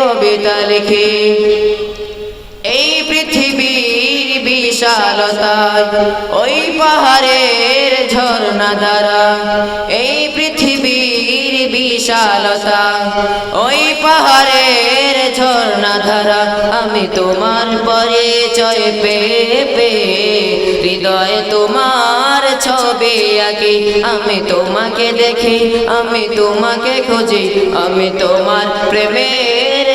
কবিতা লিখি। এই পৃথিবীর বিশালতায় ওই পাহাড়ের ঝর্ণা দ্বারা। এই পৃথিবীর বিশালতা, ওই পাহাড়ের ঝর্ণা ধারা আমি তোমার পরিচয় পেয়ে পেয়ে হৃদয়ে তোমার ছবি আঁকি। আমি তোমাকে দেখি, আমি তোমাকে খুঁজি। আমি তোমার প্রেমের